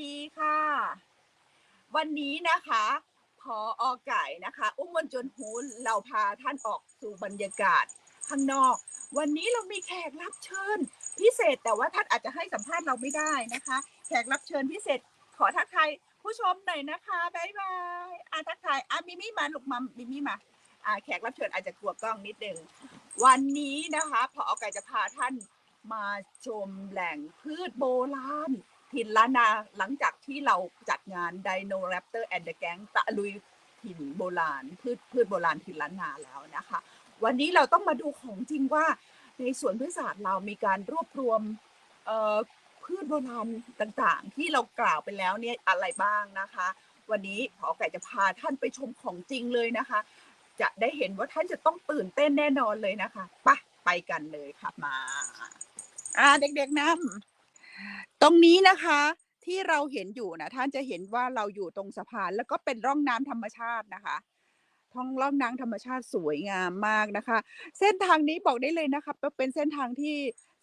ดีค่ะ วันนี้นะคะพออไก่นะคะ อุ้มวันจนหูเราพาท่านออกสู่บรรยากาศข้างนอก วันนี้เรามีแขกรับเชิญ พิเศษแต่ว่าท่านอาจจะให้สัมภาษณ์เราไม่ได้นะคะ แขกรับเชิญพิเศษขอทักทายผู้ชมหน่อยนะคะบ๊ายบายอะทักทายอะมิมี่มาลูกมามิมี่มาอะแขกรับเชิญอาจจะกลัวกล้องนิดนึงวันนี้นะคะพออไก่จะพาท่านมาชมแหล่งพืชโบราณ ถิ่นล้านนาหลังจากที่เราจัดงาน Dino Raptor and the Gang ตะลุยถิ่นโบราณ พืชพืชโบราณถิ่นล้านนาแล้วนะคะ วันนี้เราต้องมาดูของจริงว่าในสวนพฤกษศาสตร์เรามีการรวบรวมเอ่อพืชโบราณต่างๆ ที่เรากล่าวไปแล้วเนี่ยอะไรบ้างนะคะ วันนี้ขอไก่จะพาท่านไปชมของจริงเลยนะคะ จะได้เห็นว่าท่านจะต้องตื่นเต้นแน่นอนเลยนะคะไปไปกันเลยค่ะมา อ่าเด็กๆนำ รงนี้นะคะที่เราเห็นอยู่นะท่านจะเห็นว่าเราอยู่ตรงสะพานแล้วก็เป็นร่องน้ำธรรมชาตินะคะท้องร่องน้ำธรรมชาติสวยงามมากนะคะ เส้นทางนี้บอกได้เลยนะคะว่าเป็นเส้นทางที่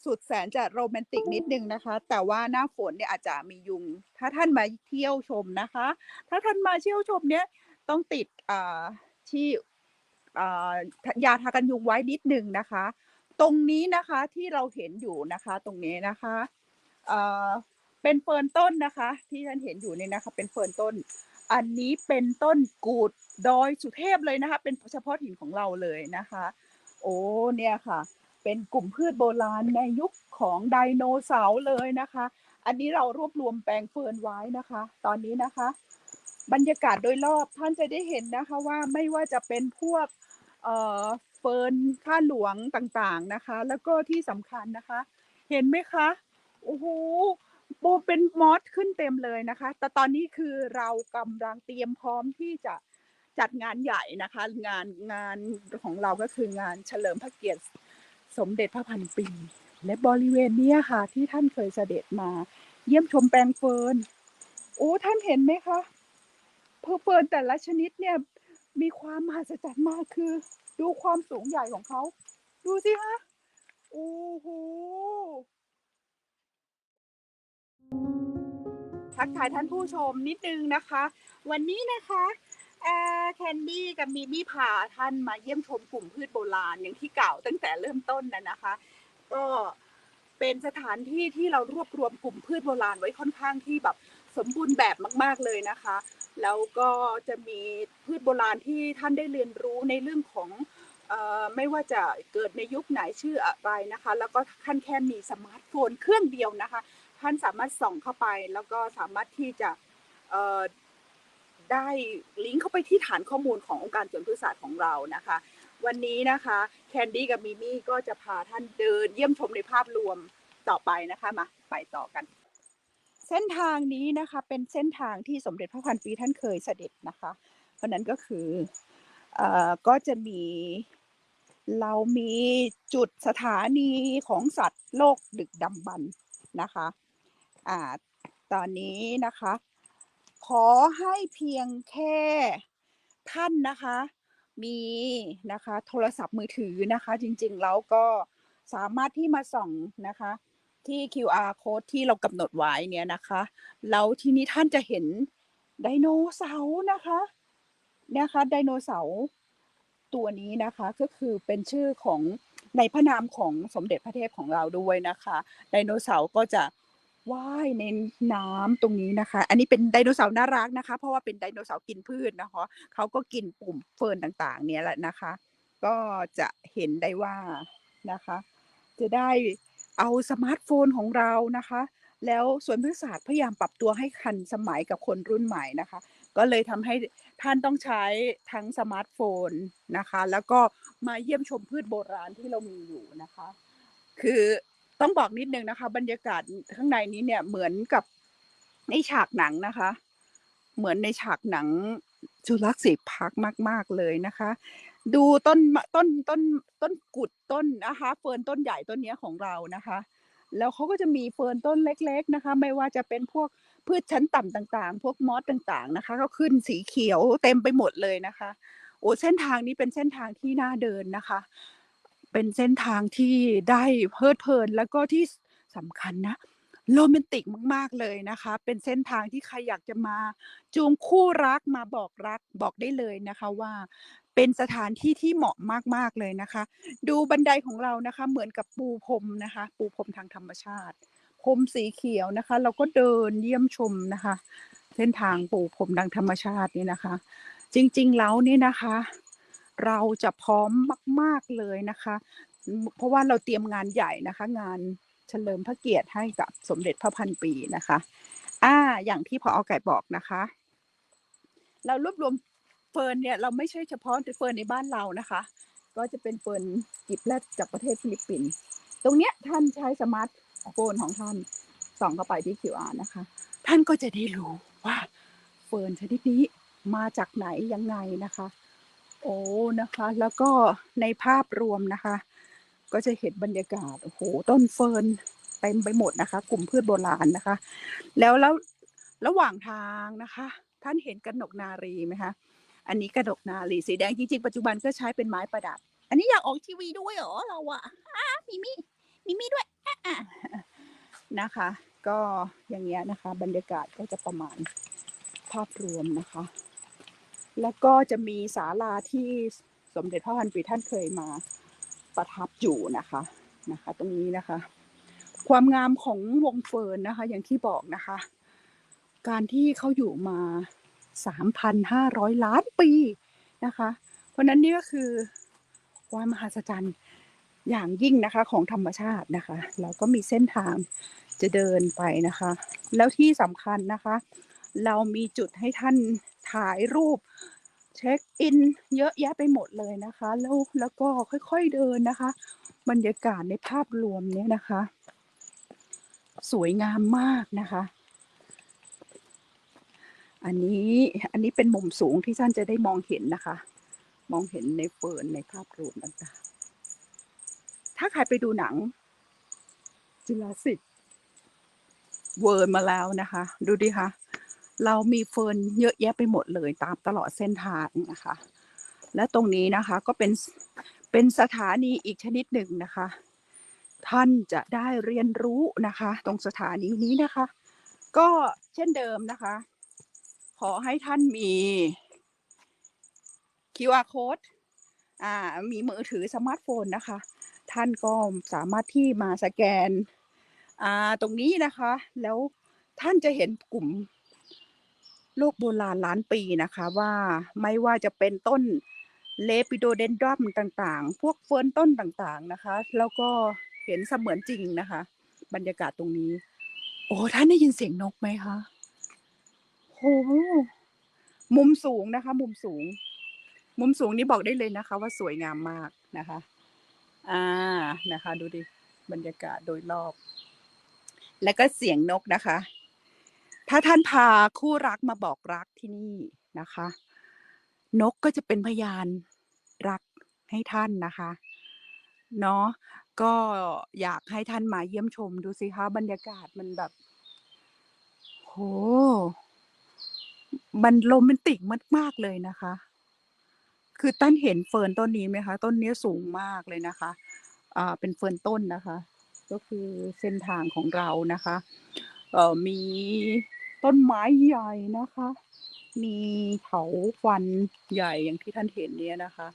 สุดแสนจะโรแมนติกนิดนึงนะคะ แต่ว่าหน้าฝนเนี่ยอาจจะมียุง ถ้าท่านมาเที่ยวชมนะคะ ถ้าท่านมาเที่ยวชมเนี่ยต้องติดอ่าที่อ่ายาทากันยุงไว้นิดนึงนะคะ ตรงนี้นะคะที่เราเห็นอยู่นะคะตรงนี้นะคะ เอ่อเป็นเฟิร์นต้นนะคะ ที่ท่านเห็นอยู่นี่นะคะ เป็นเฟิร์นต้น อันนี้เป็นต้นกูดดอยสุเทพเลยนะคะ เป็นเฉพาะถิ่นของเราเลยนะคะ โอ้เนี่ยค่ะ เป็นกลุ่มพืชโบราณในยุคของไดโนเสาร์เลยนะคะ อันนี้เรารวบรวมแปลงเฟิร์นไว้นะคะ ตอนนี้นะคะ บรรยากาศโดยรอบท่านจะได้เห็นนะคะว่าไม่ว่าจะเป็นพวกเอ่อเฟิร์นข้าหลวงต่างๆนะคะ แล้วก็ที่สำคัญนะคะ เห็นไหมคะ โอ้โหโบเป็นมอสขึ้นเต็มเลยนะคะ แต่ตอนนี้คือเรากำลังเตรียมพร้อมที่จะจัดงานใหญ่นะคะ งานงานของเราก็คืองานเฉลิมพระเกียรติสมเด็จพระพันปี และบริเวณนี้ค่ะ ที่ท่านเคยเสด็จมา เยี่ยมชมแปลงเฟิร์นโอ้ท่านเห็นไหมคะเพอเฟิร์นแต่ละชนิดเนี่ยมีความมหัศจรรย์มากคือ ดูความสูงใหญ่ของเขา ดูสิคะโอ้โห ทักทายท่านผู้ชมนิดนึงนะคะ วันนี้นะคะแคนดี้กับมีมี่พาท่านมาเยี่ยมชมกลุ่มพืชโบราณอย่างที่กล่าวตั้งแต่เริ่มต้นนะนะคะ ก็เป็นสถานที่ที่เรารวบรวมกลุ่มพืชโบราณไว้ค่อนข้างที่แบบสมบูรณ์แบบมากๆเลยนะคะ แล้วก็จะมีพืชโบราณที่ท่านได้เรียนรู้ในเรื่องของออไม่ว่าจะเกิดในยุคไหนชื่ออะไรนะคะ แล้วก็ท่านแค่มีสมาร์ทโฟนเครื่องเดียวนะคะ ท่านสามารถส่องเข้าไป แล้วก็สามารถที่จะได้ลิงก์เข้าไปที่ฐานข้อมูลขององค์การสวนพฤกษศาสตร์ของเรานะคะ วันนี้นะคะแคนดี้กับมิมี่ก็จะพาท่านเดินเยี่ยมชมในภาพรวมต่อไปนะคะมาไปต่อกัน เส้นทางนี้นะคะเป็นเส้นทางที่สมเด็จพระพันปีท่านเคยเสด็จนะคะ เพราะนั้นก็คืออก็จะมีเรามีจุดสถานีของสัตว์โลกดึกดำบรรพ์นะคะ อ่าตอนนี้นะคะ ขอให้เพียงแค่ท่านนะคะ มีนะคะโทรศัพท์มือถือนะคะ จริงๆแล้วก็สามารถที่มาส่องนะคะที่ QR code ที่เรากำหนดไว้เนี่ยนะคะแล้วทีนี้ท่านจะเห็นไดโนเสาร์นะคะนะคะไดโนเสาร์ตัวนี้นะคะก็คือเป็นชื่อของในพระนามของสมเด็จพระเทพของเราด้วยนะคะไดโนเสาร์ก็จะ ว่ายในน้ำตรงนี้นะคะ อันนี้เป็นไดโนเสาร์น่ารักนะคะ เพราะว่าเป็นไดโนเสาร์กินพืชนะคะเขาก็กินปุ่มเฟิร์นต่างๆ เนี่ยแหละนะคะ ก็จะเห็นได้ว่านะคะ จะได้เอาสมาร์ทโฟนของเรานะคะ แล้วสวนพฤกษศาสตร์พยายามปรับตัวให้ทันสมัยกับคนรุ่นใหม่นะคะ ก็เลยทำให้ท่านต้องใช้ทั้งสมาร์ทโฟนนะคะ แล้วก็มาเยี่ยมชมพืชโบราณที่เรามีอยู่นะคะ คือ ต้องบอกนิดนึงนะคะ บรรยากาศข้างในนี้เนี่ยเหมือนกับในฉากหนังนะคะ เหมือนในฉากหนังจุลักษิพักมาก ๆ เลยนะคะ ดูต้นต้นต้นต้นกุดต้นนะคะเฟิร์นต้นใหญ่ต้นนี้ของเรานะคะ แล้วเขาก็จะมีเฟิร์นต้นเล็ก ๆนะคะ ไม่ว่าจะเป็นพวกพืชชั้นต่ำต่าง ๆ พวกมอสต่างๆนะคะ ก็ขึ้นสีเขียวเต็มไปหมดเลยนะคะ โอ้เส้นทางนี้เป็นเส้นทางที่น่าเดินนะคะ เป็นเส้นทางที่ได้เพลิดเพลินแล้วก็ที่สำคัญนะโรแมนติกมาก ๆ เลยนะคะ เป็นเส้นทางที่ใครอยากจะมาจูงคู่รักมาบอกรักบอกได้เลยนะคะว่าเป็นสถานที่ที่เหมาะมาก ๆ เลยนะคะ ดูบันไดของเรานะคะ เหมือนกับปูพรมนะคะ ปูพรมทางธรรมชาติพรมสีเขียวนะคะ เราก็เดินเยี่ยมชมนะคะ เส้นทางปูพรมทางธรรมชาตินี่นะคะ จริง ๆ แล้วนี่นะคะ เราจะพร้อมมาก ๆเลยนะคะ เพราะว่าเราเตรียมงานใหญ่นะคะ งานเฉลิมพระเกียรติให้กับสมเด็จพระพันปีนะคะอ่าอย่างที่ผออ.ไก่บอกนะคะ เรารวบรวมเฟิร์นเนี่ยเราไม่ใช่เฉพาะเฟิร์นในบ้านเรานะคะ ก็จะเป็นเฟิร์นกีบแรดจากประเทศฟิลิปปินส์ตรงเนี้ยท่านใช้สมาร์ตโฟนของท่านส่องเข้าไปที่ QR นะคะ ท่านก็จะได้รู้ว่าเฟิร์นชนิดนี้มาจากไหนยังไงนะคะ โอ้นะคะ แล้วก็ในภาพรวมนะคะ ก็จะเห็นบรรยากาศโอ้โฮต้นเฟิร์นเต็มไปหมดนะคะ กลุ่มพืชโบราณนะคะ แล้วแล้วระหว่างทางนะคะ ท่านเห็นกนกนารีไหมคะ?อันนี้กนกนารีสีแดงจริงๆปัจจุบันก็ใช้เป็นไม้ประดับ อันนี้อยากออกทีวีด้วยเหรอเราอะ?อามิมี่มิมี่ด้วยอานะคะ ก็อย่างเงี้ยนะคะ บรรยากาศก็จะประมาณภาพรวมนะคะ แล้วก็จะมีศาลาที่สมเด็จพระพันปีท่านเคยมาประทับอยู่นะคะนะคะ ตรงนี้นะคะ ความงามของวงเฟิร์นนะคะ อย่างที่บอกนะคะ การที่เขาอยู่มา 3,500 ล้านปีนะคะ เพราะนั้นนี่ก็คือความมหัศจรรย์อย่างยิ่งนะคะของธรรมชาตินะคะแล้วก็มีเส้นทางจะเดินไปนะคะ แล้วที่สำคัญนะคะ เรามีจุดให้ท่าน ถ่ายรูป เช็กอิน เยอะแยะไปหมดเลยนะคะ แล้วแล้วก็ค่อยๆเดินนะคะ บรรยากาศในภาพรวมเนี่ยนะคะ สวยงามมากนะคะ อันนี้อันนี้เป็นมุมสูงที่ท่านจะได้มองเห็นนะคะ มองเห็นในเฟิร์นในภาพรวมต่างๆถ้าใครไปดูหนัง Jurassic World มาแล้วนะคะ ดูดิคะ เรามีเฟิร์นเยอะแยะไปหมดเลยตามตลอดเส้นทางนะคะ และตรงนี้นะคะก็เป็นเป็นสถานีอีกชนิดหนึ่งนะคะ ท่านจะได้เรียนรู้นะคะ ตรงสถานีนี้นะคะ ก็เช่นเดิมนะคะ ขอให้ท่านมี QR Code อ่ามีมือถือสมาร์ตโฟนนะคะ ท่านก็สามารถที่มาสแกนอ่าตรงนี้นะคะ แล้วท่านจะเห็นกลุ่ม โลกโบราณล้านปีนะคะว่าไม่ว่าจะเป็นต้น Lepidodendron ต่างๆ พวกเฟิร์นต้นต่างๆนะคะ แล้วก็เห็นเสมือนจริงนะคะ บรรยากาศตรงนี้ โอ้ท่านได้ยินเสียงนกไหมคะ?โอ้โฮมุมสูงนะคะ มุมสูง มุมสูงนี่บอกได้เลยนะคะ ว่าสวยงามมากนะคะ อ่านะคะ ดูดิบรรยากาศโดยรอบ แล้วก็เสียงนกนะคะ ถ้าท่านพาคู่รักมาบอกรักที่นี่นะคะ นกก็จะเป็นพยานรักให้ท่านนะคะเนาะก็อยากให้ท่านมาเยี่ยมชมดูสิคะบรรยากาศมันแบบโอ้โฮมันโรแมนติกมากๆเลยนะคะ คือท่านเห็นเฟิร์นต้นนี้ไหมคะ?ต้นนี้สูงมากเลยนะคะ อ่า เป็นเฟิร์นต้นนะคะ ก็คือเส้นทางของเรานะคะ เอ่อ มี ต้นไม้ใหญ่นะคะ มีเถาวัลย์ใหญ่อย่างที่ท่านเห็นเนี่ยนะคะ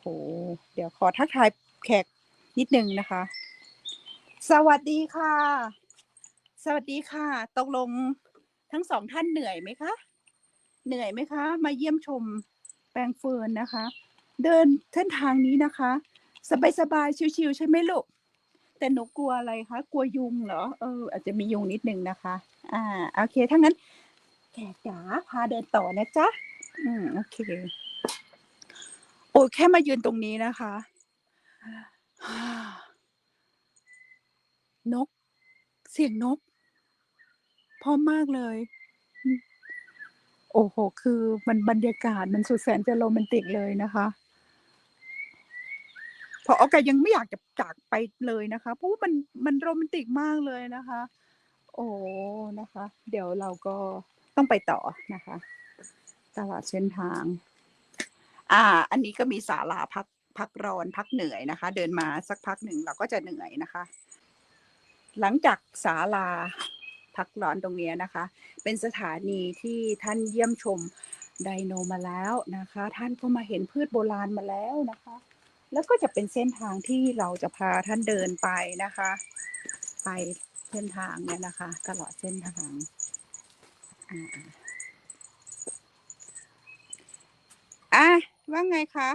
โอ้โฮเดี๋ยวขอทักทายแขกนิดนึงนะคะ สวัสดีค่ะ สวัสดีค่ะตกลงทั้ง2ท่านเหนื่อยไหมคะ?เหนื่อยไหมคะ?มาเยี่ยมชมแปลงเฟิร์นนะคะ เดินเส้นทางนี้นะคะ สบายๆชิลๆใช่ไหมลูก? แต่หนูกลัวอะไรคะ?กลัวยุงเหรอ?เออ อาจจะมียุงนิดนึงนะคะ อ่า โอเค ถ้างั้นแกจ๋าพาเดินต่อนะจ๊ะ อืม โอเค โอ้แค่มายืนตรงนี้นะคะ นก เสียงนก พราะมากเลย โอ้โฮคือมันบรรยากาศมันสุดแสนจะโรแมนติกเลยนะคะ ผอ.ไก่ยังไม่อยากจะจากไปเลยนะคะ เพราะว่ามันมันโรแมนติกมากเลยนะคะ โอ้นะคะ เดี๋ยวเราก็ต้องไปต่อนะคะ ตลอดเส้นทาง อ่า อันนี้ก็มีศาลาพักพักร้อนพักเหนื่อยนะคะ เดินมาสักพักหนึ่งเราก็จะเหนื่อยนะคะ หลังจากศาลาพักร้อนตรงนี้นะคะ เป็นสถานีที่ท่านเยี่ยมชมไดโนมาแล้วนะคะ ท่านก็มาเห็นพืชโบราณมาแล้วนะคะ แล้วก็จะเป็นเส้นทางที่เราจะพาท่านเดินไปนะคะ ไปเส้นทางเนี่ยนะคะ ตลอดเส้นทางอ่าอะว่าไงคะ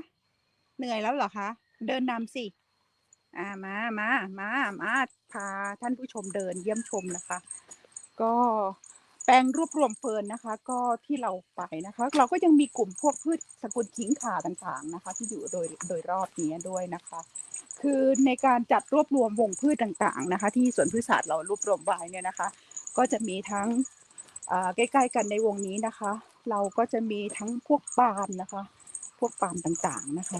เหนื่อยแล้วเหรอคะ เดินนำสิ อ่ามามามามาพาท่านผู้ชมเดินเยี่ยมชมนะคะ ก็ แปลงรวบรวมเฟิร์นนะคะ ก็ที่เราไปนะคะ เราก็ยังมีกลุ่มพวกพืชสกุลขิงข่าต่างๆนะคะ ที่อยู่โดยโดยรอบนี้ด้วยนะคะ คือในการจัดรวบรวมวงพืชต่างๆนะคะ ที่สวนพืชศาสตร์เรารวบรวมไว้เนี่ยนะคะ ก็จะมีทั้งใกล้ๆกันในวงนี้นะคะ เราก็จะมีทั้งพวกปาล์มนะคะ พวกปาล์มต่างๆนะคะ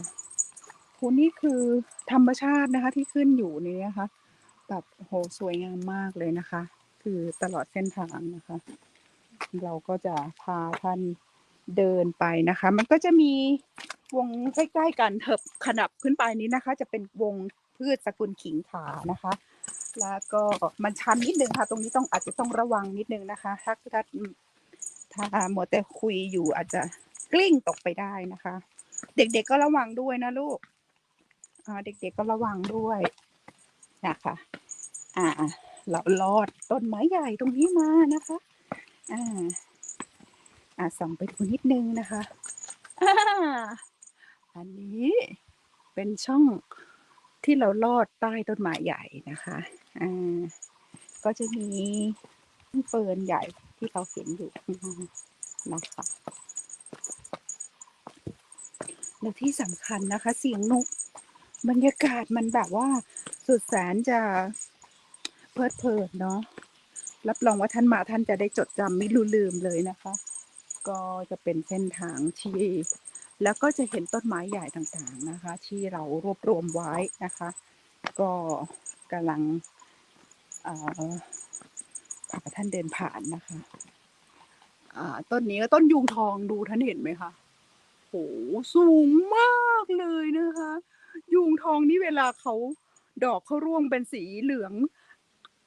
โหนี่คือธรรมชาตินะคะที่ขึ้นอยู่นี่นะคะแบบโหสวยงามมากเลยนะคะ คือตลอดเส้นทางนะคะ เราก็จะพาท่านเดินไปนะคะ มันก็จะมีวงใกล้ๆกันเถิบขนับขึ้นไปนี้นะคะ จะเป็นวงพืชสกุลขิงขานะคะ แล้วก็มันชันนิดนึงค่ะ ตรงนี้ต้องอาจจะต้องระวังนิดนึงนะคะ ถ้าถ้าถ้าหมดแต่คุยอยู่อาจจะกลิ้งตกไปได้นะคะ เด็กๆก็ระวังด้วยนะลูกเด็กๆก็ระวังด้วยนะคะ อ่า เราลอดต้นไม้ใหญ่ตรงนี้มานะคะ อ่า อ่าส่องไปดูนิดนึงนะคะอ่าอันนี้เป็นช่องที่เราลอดใต้ต้นไม้ใหญ่นะคะอ่าก็จะมีต้นเฟิร์นใหญ่ที่เราเห็นอยู่นะคะและที่สำคัญนะคะ เสียงนกบรรยากาศมันแบบว่าสุดแสนจะ เพลิดเพลินเนาะรับรองว่าท่านมาท่านจะได้จดจำไม่ลืมเลยนะคะ ก็จะเป็นเส้นทางที่ แล้วก็จะเห็นต้นไม้ใหญ่ต่างๆนะคะ ที่เรารวบรวมไว้นะคะ ก็กำลังพาท่านเดินผ่านนะคะต้นนี้ก็ต้นยูงทองดูท่านเห็นไหมคะโหสูงมากเลยนะคะยูงทองนี่เวลาเขาดอกเขาร่วงเป็นสีเหลือง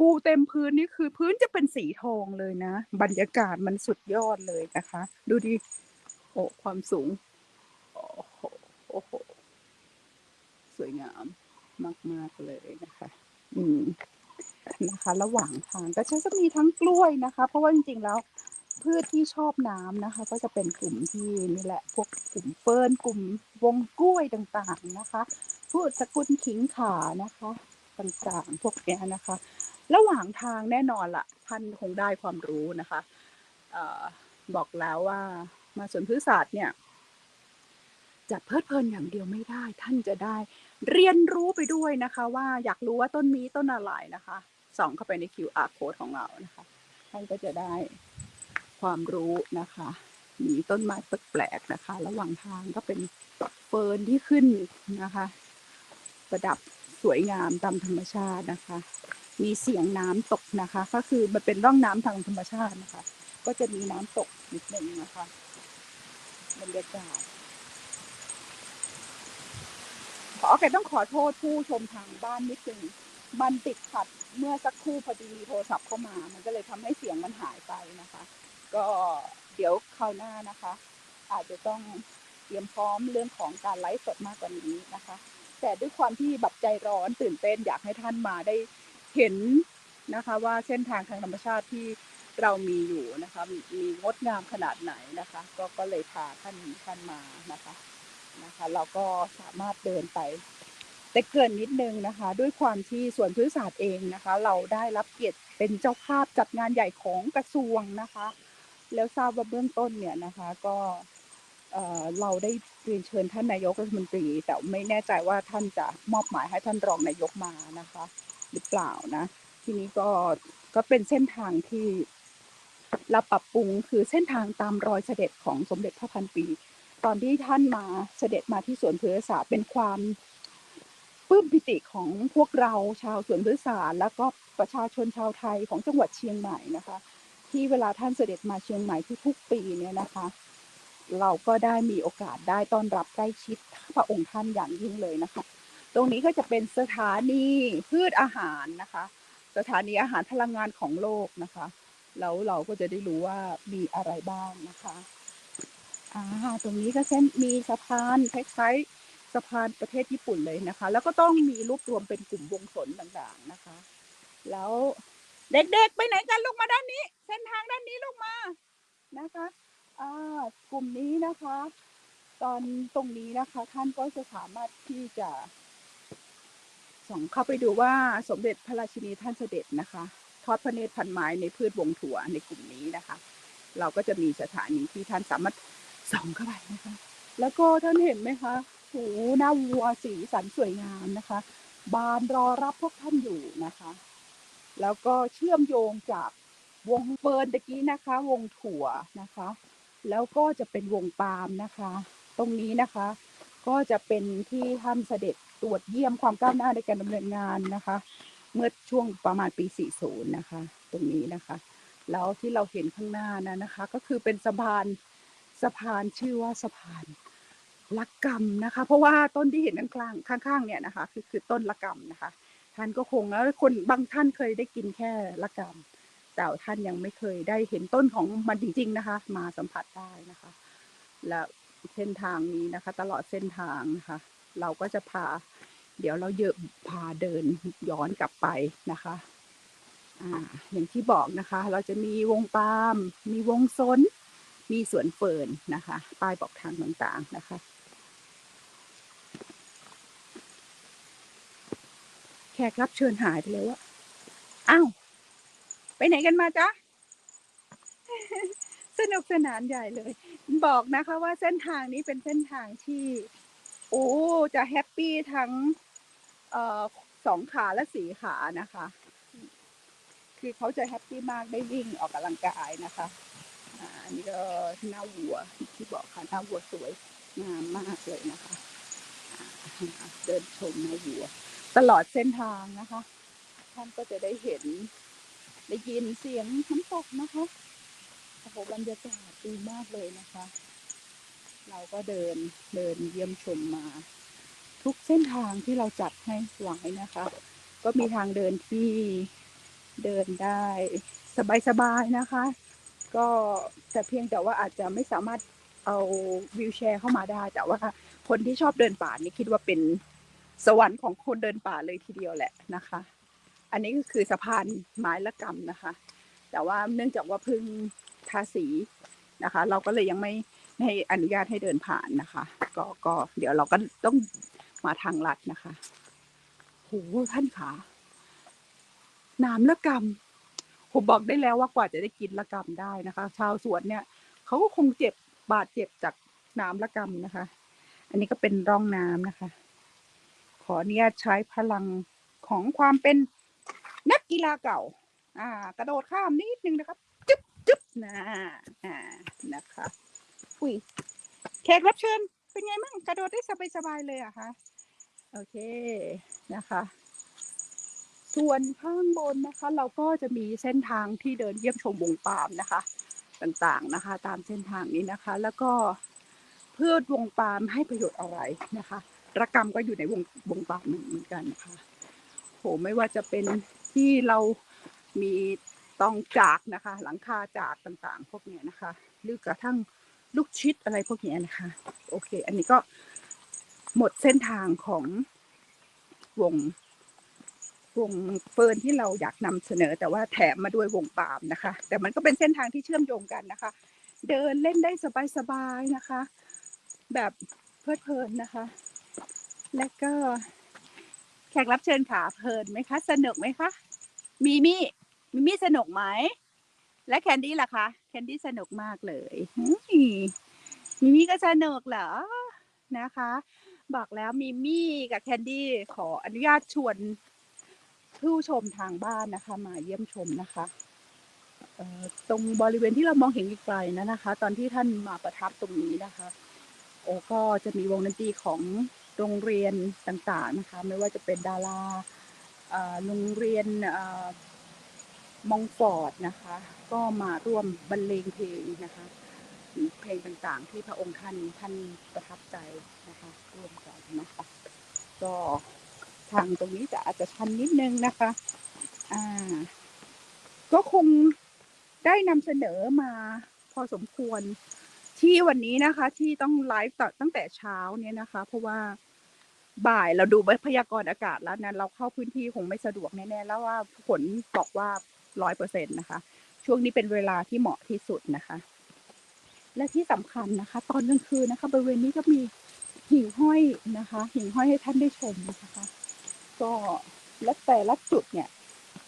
ปูเต็มพื้นนี่คือพื้นจะเป็นสีทองเลยนะ บรรยากาศมันสุดยอดเลยนะคะ ดูดิโอ้ความสูงโอ้โหโอ้โหสวยงามมาก ๆ เลยนะคะ อืมนะคะ ระหว่างทางก็จะมีทั้งกล้วยนะคะ เพราะว่าจริงๆแล้วพืชที่ชอบน้ำนะคะ ก็จะเป็นกลุ่มที่นี่แหละ พวกกลุ่มเฟิร์นกลุ่มวงกล้วยต่างๆนะคะพืชสกุลขิงขานะคะ ต่างๆ พวกเนี้ยนะคะ ระหว่างทางแน่นอนละท่านคงได้ความรู้นะคะออบอกแล้วว่ามาสวนพืชศาสตร์เนี่ยจะเพลิดเพลินอย่างเดียวไม่ได้ ท่านจะได้เรียนรู้ไปด้วยนะคะ ว่าอยากรู้ว่าต้นนี้ต้นอะไรนะคะส่องเข้าไปใน QR code ของเรานะคะ ท่านก็จะได้ความรู้นะคะ มีต้นไม้แปลกๆนะคะ ระหว่างทางก็เป็นเฟิร์นที่ขึ้นนะคะ ประดับสวยงามตามธรรมชาตินะคะ มีเสียงน้ำตกนะคะ ก็คือมันเป็นร่องน้ำทางธรรมชาตินะคะ ก็จะมีน้ำตกนิดนึงนะคะบรรยากาศขอแกต้องขอโทษผู้ชมทางบ้านนิดนึงมันติดขัดเมื่อสักครู่พอดีมีโทรศัพท์เข้ามา มันก็เลยทำให้เสียงมันหายไปนะคะ ก็เดี๋ยวคราวหน้านะคะ อาจจะต้องเตรียมพร้อมเรื่องของการไลฟ์สดมากกว่านี้นะคะ แต่ด้วยความที่แบบใจร้อนตื่นเต้นอยากให้ท่านมาได้ เห็นนะคะว่าเส้นทางทางธรรมชาติที่เรามีอยู่นะคะมีงดงามขนาดไหนนะคะ ก็ก็เลยพาท่านท่านมานะคะนะคะ เราก็สามารถเดินไป แต่เกินนิดนึงนะคะ ด้วยความที่สวนพฤกษศาสตร์เองนะคะ เราได้รับเกียรติเป็นเจ้าภาพจัดงานใหญ่ของกระทรวงนะคะ แล้วทราบว่าเบื้องต้นเนี่ยนะคะก็เอ่อเราได้เรียนเชิญท่านนายกรัฐมนตรี แต่ไม่แน่ใจว่าท่านจะมอบหมายให้ท่านรองนายกมานะคะ หรือเปล่านะ ทีนี้ก็ก็เป็นเส้นทางที่เราปรับปรุงคือเส้นทางตามรอยเสด็จของสมเด็จพระพันปี ตอนที่ท่านมาเสด็จมาที่สวนพฤกษศาสตร์เป็นความปลื้มปิติของพวกเราชาวสวนพฤกษศาสตร์แล้วก็ประชาชนชาวไทยของจังหวัดเชียงใหม่นะคะ ที่เวลาท่านเสด็จมาเชียงใหม่ทุกๆปีเนี่ยนะคะ เราก็ได้มีโอกาสได้ต้อนรับใกล้ชิดพระองค์ท่านอย่างยิ่งเลยนะคะ ตรงนี้ก็จะเป็นสถานีพืชอาหารนะคะ สถานีอาหารพลังงานของโลกนะคะแล้วเราก็จะได้รู้ว่ามีอะไรบ้างนะคะอ่าตรงนี้ก็เช่นมีสะพานคล้ายๆสะพานประเทศญี่ปุ่นเลยนะคะ แล้วก็ต้องมีรูปรวมเป็นกลุ่มวงสนต่างๆนะคะ แล้วเด็กๆไปไหนกันลงมาด้านนี้ เส้นทางด้านนี้ลงมานะคะอ่ากลุ่มนี้นะคะ ตอนตรงนี้นะคะ ท่านก็จะสามารถที่จะ ส่องเข้าไปดูว่าสมเด็จพระราชินีท่านเสด็จนะคะ ทอดพระเนตรพันไม้ในพืชวงถั่วในกลุ่มนี้นะคะ เราก็จะมีสถานีที่ท่านสามารถส่องเข้าไปนะคะ แล้วก็ท่านเห็นไหมคะโอ้โหหน้าวัวสีสันสวยงามนะคะ บานรอรับพวกท่านอยู่นะคะ แล้วก็เชื่อมโยงจากวงเฟิร์นตะกี้นะคะ วงถั่วนะคะ แล้วก็จะเป็นวงปาล์มนะคะ ตรงนี้นะคะ ก็จะเป็นที่ท่านเสด็จ ตรวจเยี่ยมความก้าวหน้าในการดำเนินงานนะคะ เมื่อช่วงประมาณปี 40 นะคะ ตรงนี้นะคะ แล้วที่เราเห็นข้างหน้านั้นนะคะ ก็คือเป็นสะพานสะพานชื่อว่าสะพานละกรรมนะคะ เพราะว่าต้นที่เห็นข้างๆข้างๆเนี่ยนะคะ คือคือต้นละกรรมนะคะ ท่านก็คงแล้วคนบางท่านเคยได้กินแค่ละกรรมแต่ท่านยังไม่เคยได้เห็นต้นของมันจริง ๆนะคะ มาสัมผัสได้นะคะ และเส้นทางนี้นะคะ ตลอดเส้นทางนะคะ เราก็จะพา เดี๋ยวเราเยอะพาเดินย้อนกลับไปนะคะอ่าอย่างที่บอกนะคะ เราจะมีวงปาล์มมีวงซนมีสวนเฟิร์นนะคะ ป้ายบอกทางต่างๆนะคะ แขกรับเชิญหายไปเลยว่าอ้าว ไปไหนกันมาจ๊ะสนุกสนานใหญ่เลย บอกนะคะว่าเส้นทางนี้เป็นเส้นทางที่ โอ้จะแฮปปี้ทั้งอสองขาและสี่ขานะคะ คือเขาจะแฮปปี้มากได้วิ่งออกกำลังกายนะคะอันนี้ก็หน้าวัวที่บอกค่ะหน้าวัวสวยงามมากเลยนะคะ เดินชมหน้าวัว ตลอดเส้นทางนะคะ ท่านก็จะได้เห็นได้ยินเสียงน้ำตกนะคะโอ้โหบรรยากาศดีมากเลยนะคะ เราก็เดินเดินเยี่ยมชมมา ทุกเส้นทางที่เราจัดให้ไว้นะคะ ก็มีทางเดินที่เดินได้สบายๆนะคะ ก็แต่เพียงแต่ว่าอาจจะไม่สามารถเอาวิวแชร์เข้ามาได้ แต่ว่าคนที่ชอบเดินป่านี่คิดว่าเป็นสวรรค์ของคนเดินป่าเลยทีเดียวแหละนะคะ อันนี้ก็คือสะพานไม้ละกรรมนะคะ แต่ว่าเนื่องจากว่าเพิ่งทาสีนะคะ เราก็เลยยังไม่ไม่ ให้อนุญาตให้เดินผ่านนะคะ ก็ก็เดี๋ยวเราก็ต้องมาทางลัดนะคะโหท่านขาน้ำละกรรมผมบอกได้แล้วว่ากว่าจะได้กินละกรรมได้นะคะ ชาวสวนเนี่ยเขาก็คงเจ็บบาดเจ็บจากน้ำละกรรมนะคะ อันนี้ก็เป็นร่องน้ำนะคะ ขออนุญาตใช้พลังของความเป็นนักกีฬาเก่า อ่า กระโดดข้ามนิดนึงนะครับ จึ๊บจึ๊บนะอ่านะคะ อุ้ยแขกรับเชิญเป็นไงมั่งกระโดดได้สบายๆเลยอะคะโอเคนะคะ ส่วนข้างบนนะคะ เราก็จะมีเส้นทางที่เดินเยี่ยมชมวงปาล์มนะคะ ต่างๆนะคะ ตามเส้นทางนี้นะคะ แล้วก็เพืชวงปาล์มให้ประโยชน์อะไรนะคะระกรรมก็อยู่ในวงวงปาล์มเหมือนกันนะคะโหไม่ว่าจะเป็นที่เรามีตองจากนะคะ หลังคาจากต่างๆ พวกเนี้ยนะคะ หรือกระทั่ง ลูกชิดอะไรพวกนี้นะคะ โอเค อันนี้ก็หมดเส้นทางของวงวงเฟิร์นที่เราอยากนำเสนอ แต่ว่าแถมมาด้วยวงปาล์มนะคะ แต่มันก็เป็นเส้นทางที่เชื่อมโยงกันนะคะ เดินเล่นได้สบายๆนะคะ แบบเพลิดเพลินนะคะ แล้วก็แขกรับเชิญขาเพลินไหมคะ สนุกไหมคะ มีมี่มีมี่สนุกไหม และแคนดี้ล่ะคะ แคนดี้สนุกมากเลยมมีมี่ก็สนุกเหรอนะคะ บอกแล้วมีมี่กับแคนดี้ขออนุญาตชวนผู้ชมทางบ้านนะคะ มาเยี่ยมชมนะคะตรงบริเวณที่เรามองเห็นไกลๆนะนะคะ ตอนที่ท่านมาประทับตรงนี้นะคะ โอ้ก็จะมีวงดนตรีของโรงเรียนต่างๆนะคะ ไม่ว่าจะเป็นดาราโรงเรียน มองฟอร์ดนะคะ ก็มาร่วมบรรเลงเพลงนะคะ เพลงต่างๆที่พระองค์ท่านท่านประทับใจนะคะร่วมกันนะคะ ก็ทางตรงนี้จะอาจจะชันนิดนึงนะคะ อ่า ก็คงได้นำเสนอมาพอสมควรที่วันนี้นะคะที่ต้องไลฟ์ตั้งแต่เช้าเนี่ยนะคะ เพราะว่าบ่ายเราดูพยากรณ์อากาศแล้วนะเราเข้าพื้นที่คงไม่สะดวกแน่ๆแล้วว่าฝนบอกว่า ร้อยเปอร์เซ็นต์นะคะ ช่วงนี้เป็นเวลาที่เหมาะที่สุดนะคะ และที่สำคัญนะคะ ตอนกลางคืนนะคะ บริเวณนี้ก็มีหิ่งห้อยนะคะ หิ่งห้อยให้ท่านได้ชมนะคะ ก็และแต่ละจุดเนี่ย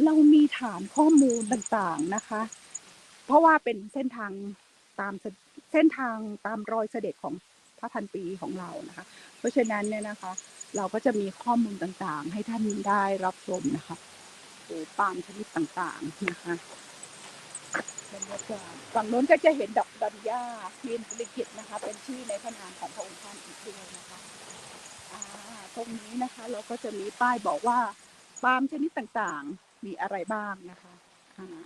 เรามีฐานข้อมูลต่างๆนะคะ เพราะว่าเป็นเส้นทางตามเส้นทางตามรอยเสด็จของพระพันปีของเรานะคะ เพราะฉะนั้นเนี่ยนะคะ เราก็จะมีข้อมูลต่างๆ ให้ท่านได้รับชมนะคะ อปาล์มชนิดต่างๆนะคะบรรยากาศฝั่งโน้นก็จะเห็นดอกดันย่าเมียนลิกิตนะคะ เป็นชื่อในพระนามของพระองค์ท่านอีกด้วยนะคะอ่าตรงนี้นะคะ เราก็จะมีป้ายบอกว่าปาล์มชนิดต่างๆมีอะไรบ้างนะคะอ่า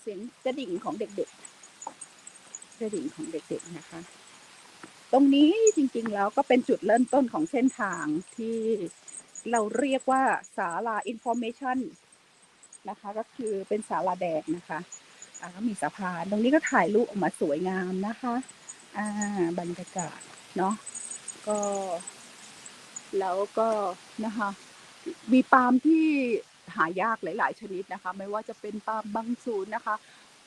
เสียงกระดิ่งของเด็กๆ กระดิ่งของเด็กๆนะคะ ตรงนี้จริงๆแล้วก็เป็นจุดเริ่มต้นของเส้นทางที่เราเรียกว่าศาลา information นะคะก็คือเป็นศาลาแดงนะคะมีสะพานตรงนี้ก็ถ่ายรูปออกมาสวยงามนะคะอ่าบรรยากาศเนาะก็แล้วก็นะคะมีปาล์มที่หายากหลาย ๆ ชนิดนะคะ ไม่ว่าจะเป็นปาล์มบางสูนนะคะ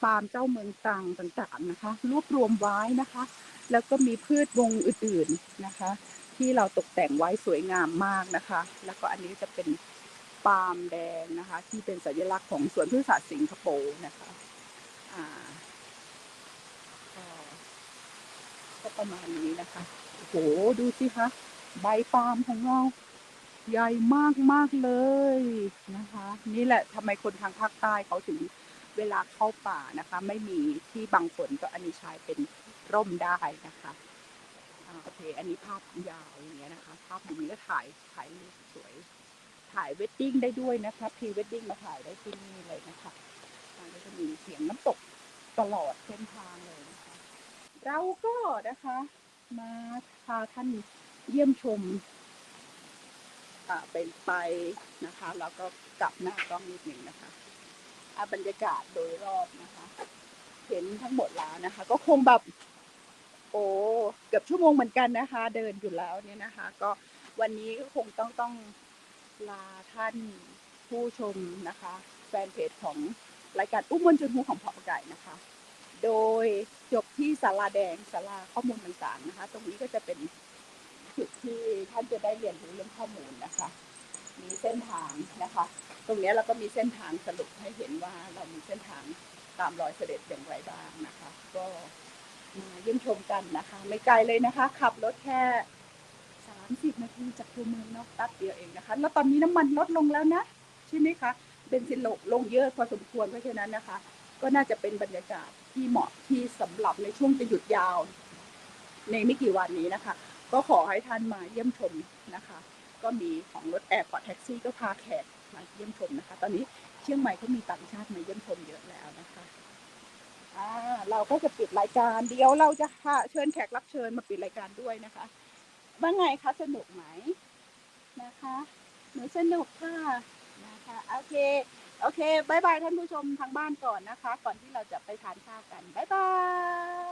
ปาล์มเจ้าเมืองตรังต่างๆนะคะ รวบรวมไว้นะคะ แล้วก็มีพืชวงอื่นๆนะคะ ที่เราตกแต่งไว้สวยงามมากนะคะ แล้วก็อันนี้จะเป็นปาล์มแดงนะคะ ที่เป็นสัญลักษณ์ของสวนพฤกษศาสตร์สิงคโปร์นะคะอ่าก็ประมาณนี้นะคะโอ้โหดูสิคะใบปาล์มของเราใหญ่มากมากๆเลยนะคะ นี่แหละทำไมคนทางภาคใต้เขาถึงเวลาเข้าป่านะคะ ไม่มีที่บางฝนก็อันนี้ใช้เป็น ร่มได้นะคะอ่าโอเค อันนี้ภาพยาวอย่างเงี้ยนะคะ ภาพมุมนี้ก็ถ่ายถ่ายรูปสวย ถ่ายเวดดิ้งได้ด้วยนะคะพรีเวดดิ้งมาถ่ายได้ที่นี่เลยนะคะอ่าก็จะมีเสียงน้ำตกตลอดเส้นทางเลยนะคะ เราก็นะคะ มาพาท่านเยี่ยมชมอ่าเป็นไปนะคะ แล้วก็กลับหน้ากล้องนิดหนึ่งนะคะอ่าบรรยากาศโดยรอบนะคะ เห็นทั้งหมดแล้วนะคะ ก็คงแบบ โอ้เกือบชั่วโมงเหมือนกันนะคะ เดินอยู่แล้วเนี่ยนะคะ ก็วันนี้ก็คงต้องต้องลาท่านผู้ชมนะคะ แฟนเพจของรายการอุ้มมนจุนหูของพอไก่นะคะ โดยจบที่ศาลาแดงศาลาข้อมูลต่างๆนะคะ ตรงนี้ก็จะเป็นจุดที่ท่านจะได้เรียนรู้เรื่องข้อมูลนะคะ มีเส้นทางนะคะ ตรงนี้เราก็มีเส้นทางสรุปให้เห็นว่าเรามีเส้นทางตามรอยเสด็จอย่างไรบ้างนะคะ ก็ มาเยี่ยมชมกันนะคะ ไม่ไกลเลยนะคะ ขับรถแค่สามสิบนาทีจากตัวเมืองเนาะแป๊บเดียวเองนะคะ แล้วตอนนี้น้ำมันลดลงแล้วนะ ใช่ไหมคะเบนซินลงลงเยอะพอสมควรเพราะฉะนั้นนะคะ ก็น่าจะเป็นบรรยากาศที่เหมาะที่สำหรับในช่วงจะหยุดยาว ในไม่กี่วันนี้นะคะ ก็ขอให้ท่านมาเยี่ยมชมนะคะ ก็มีของรถแอร์พอร์ตแท็กซี่ก็พาแขกมาเยี่ยมชมนะคะ ตอนนี้เชียงใหม่ก็มีต่างชาติมาเยี่ยมชมเยอะแล้ว อ่าเราก็จะปิดรายการ เดี๋ยวเราจะพาเชิญแขกรับเชิญมาปิดรายการด้วยนะคะว่าไงคะสนุกไหมนะคะหนูสนุกค่ะนะคะโอเคโอเคบายบายท่านผู้ชมทางบ้านก่อนนะคะ ก่อนที่เราจะไปทานข้าวกันบายบาย